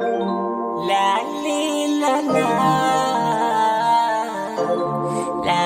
La, li, la, la. La.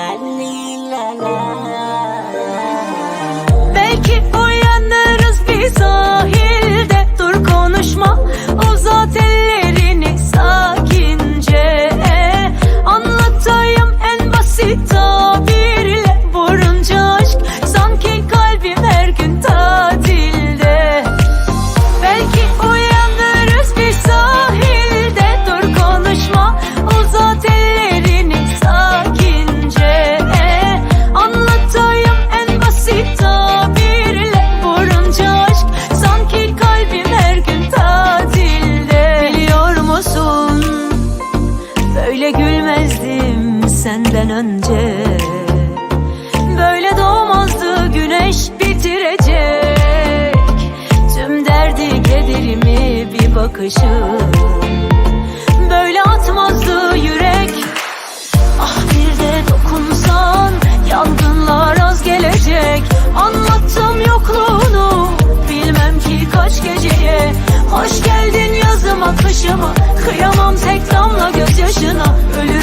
Böyle gülmezdim senden önce. Böyle doğmazdı güneş bitirecek. Tüm derdi kederimi bir bakışın yaşıma Kıyamam tek damla gözyaşına. Ölüm